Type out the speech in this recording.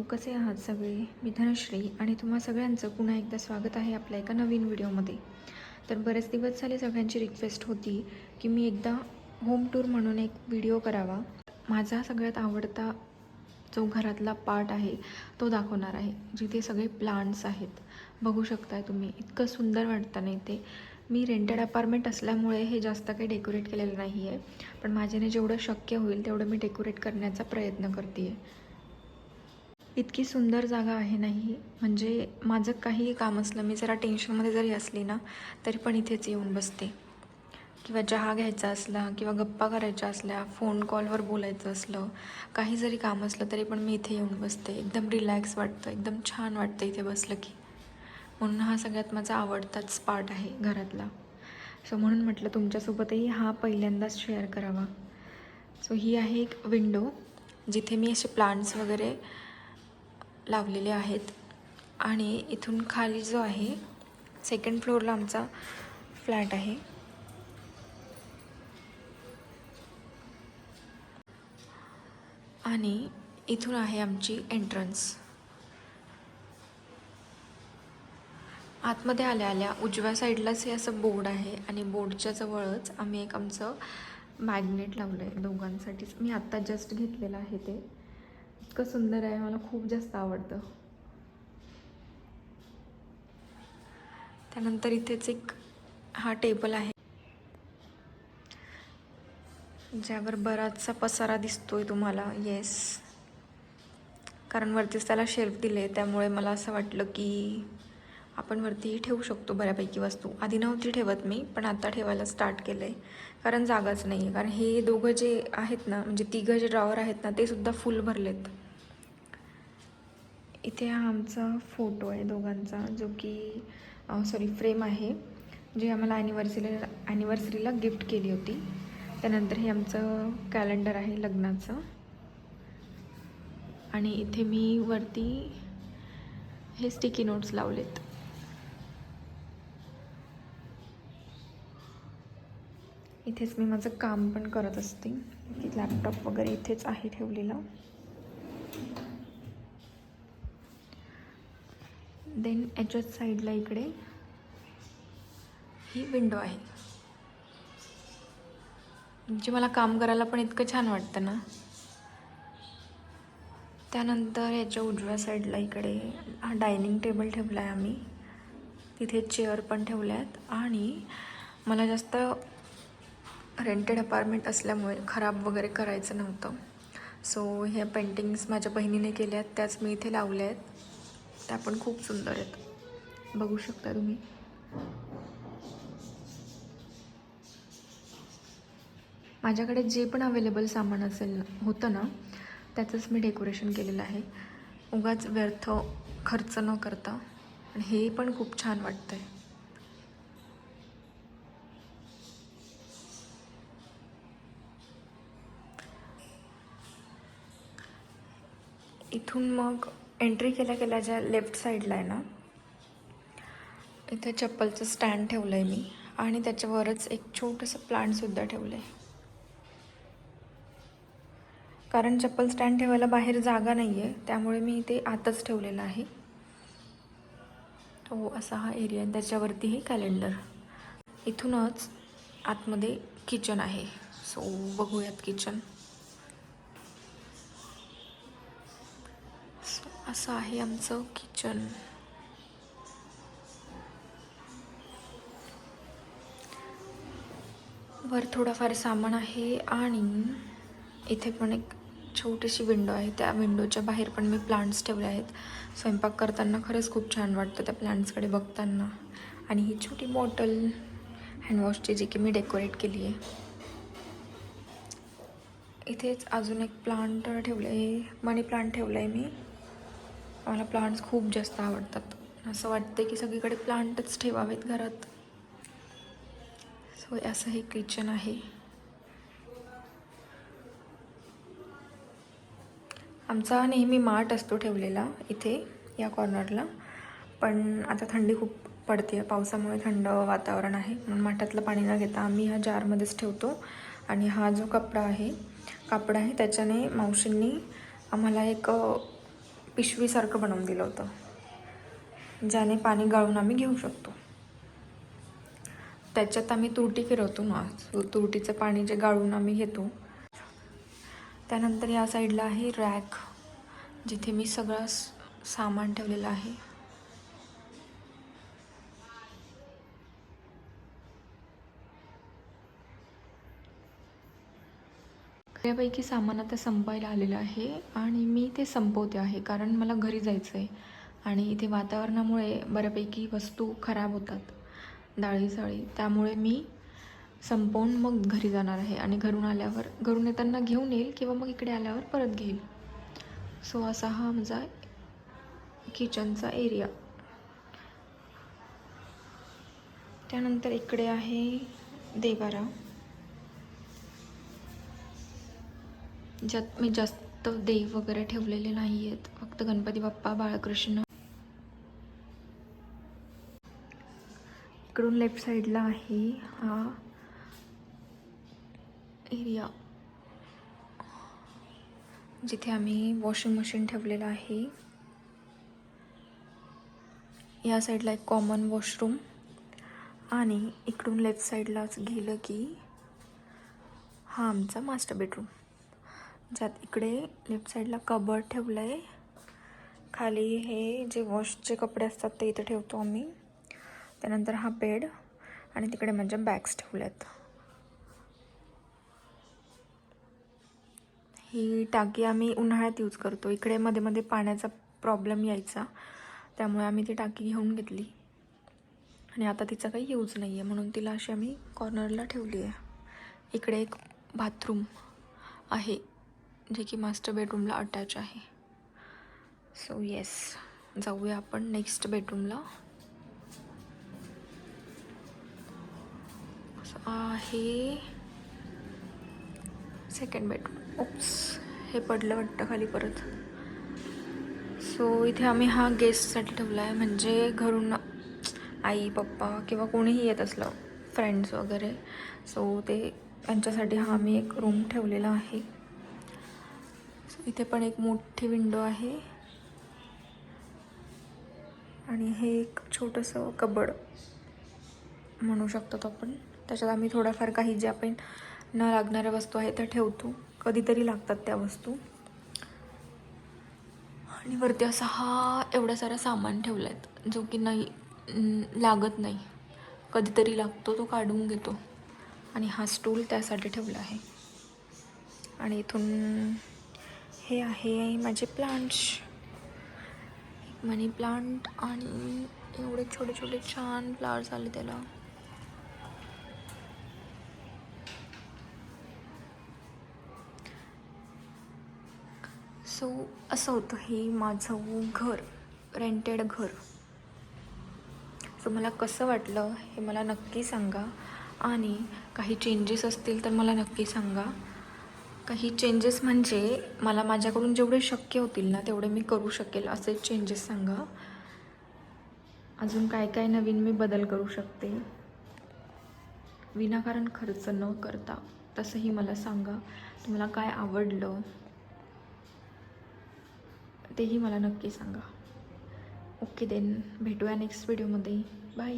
हो कसे आहात सगळे? मी धनश्री आणि तुम्हा सगळ्यांचं पुन्हा एकदा स्वागत आहे आपल्या एका नवीन व्हिडिओमध्ये. तर बरेच दिवस झाले सगळ्यांची रिक्वेस्ट होती की मी एकदा होम टूर म्हणून एक व्हिडिओ करावा. माझा सगळ्यात आवडता जो घरातला पार्ट आहे तो दाखवणार आहे जिथे सगळे प्लांट्स आहेत. बघू शकताय तुम्ही इतकं सुंदर वाटतं नाही ते. मी रेंटेड अपार्टमेंट असल्यामुळे हे जास्त काही डेकोरेट केलेलं नाही आहे पण माझ्याने जेवढं शक्य होईल तेवढं मी डेकोरेट करण्याचा प्रयत्न करते आहे इतकी सुंदर जागा आहे नाही म्हणजे माझं काहीही काम असलं मी जरा टेन्शनमध्ये जरी असली ना तरी पण इथेच येऊन बसते. किंवा चहा घ्यायचा असला किंवा गप्पा करायच्या असल्या फोन कॉलवर बोलायचं असलं काही जरी काम असलं तरी पण मी इथे येऊन बसते. एकदम रिलॅक्स वाटतं एकदम छान वाटतं इथे बसलं की. म्हणून हा सगळ्यात माझा आवडताच पार्ट आहे घरातला. सो म्हणून म्हटलं तुमच्यासोबतही हा पहिल्यांदाच शेअर करावा. सो ही आहे एक विंडो जिथे मी असे प्लांट्स वगैरे लावलेले आहेत. आणि इथून खाली जो आहे सेकंड फ्लोअरला आमचा फ्लॅट आहे. आणि इथून आहे आमची एंट्रन्स आतमध्ये आल्या आल्या उजव्या साईडलाच हे असं बोर्ड आहे आणि बोर्डच्या जवळच आम्ही एक आमचं मॅग्नेट लावलं आहे दोघांसाठीच. मी आत्ता जस्ट घेतलेलं आहे ते. इतकं सुंदर आहे मला खूप जास्त आवडतं. त्यानंतर इथेच एक हा टेबल आहे. ज्यावर बराचसा पसारा दिसतोय तुम्हाला येस कारण वरतीच त्याला शेल्फ दिले त्यामुळे मला असं वाटलं की आपण वरतीही ठेवू शकतो बऱ्यापैकी वस्तू. आधी नव्हती ठेवत मी पण आत्ता ठेवायला स्टार्ट केलं आहे कारण जागाच नाही आहे कारण हे दोघं जे आहेत ना म्हणजे तिघं जे ड्रॉवर आहेत ना ते सुद्धा फुल भरलेत. इथे हा आमचा फोटो आहे दोघांचा जो की सॉरी फ्रेम आहे. जे आम्हाला ॲनिव्हर्सरीला ॲनिव्हर्सरीला गिफ्ट केली होती. त्यानंतर हे आमचं कॅलेंडर आहे लग्नाचं. आणि इथे मी वरती हे स्टिकी नोट्स लावलेत. इथेच मी माझं काम पण करत असते. लॅपटॉप वगैरे इथेच आहे ठेवलेला. देन याच्याच साईडला इकडे ही विंडो आहे. म्हणजे मला काम करायला पण इतकं छान वाटतं ना. त्यानंतर याच्या उजव्या साईडला इकडे हा डायनिंग टेबल ठेवला आहे आम्ही. तिथे चेअर पण ठेवल्या आहेत आणि मला जास्त रेंटेड अपार्टमेंट असल्यामुळे खराब वगैरे करायचं नव्हतं. सो ह्या पेंटिंग्स माझ्या बहिणीने केल्या आहेत त्याच मी इथे लावल्या आहेत. त्या पण खूप सुंदर आहेत. बघू शकता तुम्ही. माझ्याकडे जे पण अवेलेबल सामान असेल होतं ना त्याचंच मी डेकोरेशन केलेलं आहे. उगाच व्यर्थ खर्च न करता. आणि हे पण खूप छान वाटतं आहे इथून मग एंट्री केल्या केल्या ज्या लेफ्ट साईडला आहे ना इथे चप्पलचं स्टँड ठेवलं आहे मी. आणि त्याच्यावरच एक छोटंसं प्लांटसुद्धा ठेवलं आहे कारण चप्पल स्टँड ठेवायला बाहेर जागा नाही आहे त्यामुळे मी ते आतच ठेवलेलं आहे. तो असा हा एरिया आहे. त्याच्यावरती हे कॅलेंडर इथूनच आतमध्ये किचन आहे. सो बघूयात किचन असं आहे आमचं किचन. वर थोडंफार सामान आहे आणि इथे पण एक छोटीशी विंडो आहे. त्या विंडोच्या बाहेर पण मी प्लांट्स ठेवले आहेत. स्वयंपाक करताना खरंच खूप छान वाटतं त्या प्लांट्सकडे बघताना. आणि ही छोटी बॉटल हँडवॉशची जी की मी डेकोरेट केली आहे. इथेच अजून एक प्लांट ठेवलं आहे मनी प्लांट ठेवलं आहे मी. मला प्लांट्स खूप जास्त आवडतात. असं वाटते की सगळीकडे प्लांटच ठेवावेत घरात. सो असं हे किचन आहे. आमचा नेहमी माठ असतो ठेवलेला इथे या कॉर्नरला पण आता थंडी खूप पडते पावसामुळे थंड वातावरण आहे. म्हणून माठातलं पाणी न घेता आम्ही ह्या जारमध्येच ठेवतो. आणि हा जो कपडा आहे कापड आहे त्याच्याने मावशींनी आम्हाला एक पिशवीसारखं बनवून दिलं होतं. ज्याने पाणी गाळून आम्ही घेऊ शकतो. त्याच्यात आम्ही तुरटी फिरवतो ना. तुरटीचं पाणी जे गाळून आम्ही घेतो. त्यानंतर या साईडला आहे रॅक जिथे मी सगळं सामान ठेवलेलं आहे. बऱ्यापैकी सामान आता संपायला आलेलं आहे आणि मी ते संपवते आहे कारण मला घरी जायचं आहे आणि इथे वातावरणामुळे बऱ्यापैकी वस्तू खराब होतात. डाळी साळी. त्यामुळे मी संपवून मग घरी जाणार आहे आणि घरून आल्यावर घरून येताना घेऊन येईल किंवा मग इकडे आल्यावर परत घेईल. सो असा हा माझा किचनचा एरिया. त्यानंतर इकडे आहे देवारा. ज्यात मी जास्त देव वगैरे ठेवलेले नाही आहेत फक्त गणपती बाप्पा बाळकृष्ण. इकडून लेफ्ट साईडला आहे हा एरिया. जिथे आम्ही वॉशिंग मशीन ठेवलेलं आहे. या साईडला एक कॉमन वॉशरूम आणि इकडून लेफ्ट साईडलाच गेलं की हा आमचा मास्टर बेडरूम. ज्यात इकडे लेफ्ट साईडला कबड ठेवलं आहे खाली हे जे वॉशचे कपडे असतात ते इथे ठेवतो आम्ही. त्यानंतर हा बेड आणि तिकडे माझ्या बॅग्स ठेवल्यात. ही टाकी आम्ही उन्हाळ्यात यूज करतो. इकडे मध्ये मध्ये पाण्याचा प्रॉब्लेम यायचा. त्यामुळे आम्ही ती टाकी घेऊन घेतली. आणि आता तिचा काही यूज नाही आहे म्हणून तिला अशी आम्ही कॉर्नरला ठेवली आहे. इकडे एक बाथरूम आहे. जे की मास्टर बेडरूमला अटॅच आहे. सो येस जाऊया आपण नेक्स्ट बेडरूमला आहे. सेकंड बेडरूम ओप्स हे पडलं वाटतं खाली परत. सो इथे आम्ही हा गेस्टसाठी ठेवला आहे म्हणजे घरून आई पप्पा किंवा कोणीही येत असलं फ्रेंड्स वगैरे. सो ते त्यांच्यासाठी हा आम्ही एक रूम ठेवलेला आहे. इथे पण एक मोठी विंडो आहे. आणि हे एक छोटंसं कबड म्हणू शकतो आपण. त्याच्यात आम्ही थोड्याफार काही ज्या आपण न लागणाऱ्या वस्तू आहेत त्या ठेवतो. कधीतरी लागतात त्या वस्तू. आणि वरती असा हा एवढा सारा सामान ठेवला आहे जो की नाही लागत नाही. कधीतरी लागतो तो काढून घेतो. आणि हा स्टूल त्यासाठी ठेवला आहे. आणि इथून हे आहे माझे प्लांट्स मनी प्लांट आणि एवढे छोटे छोटे छान फ्लावर्स आले त्याला. सो असं होतं हे माझं घर रेंटेड घर. सो मला कसं वाटलं हे मला नक्की सांगा. आणि काही चेंजेस असतील तर मला नक्की सांगा. काही चेंजेस म्हणजे मला माझ्याकडून जेवढे शक्य होतील ना तेवढे मी करू शकेल असे चेंजेस सांगा. अजून काय काय नवीन मी बदल करू शकते? विनाकारण खर्च न करता तसंही मला सांगा. तुम्हाला काय आवडलं? तेही मला नक्की सांगा. ओके देन भेटूया नेक्स्ट व्हिडिओमध्ये बाय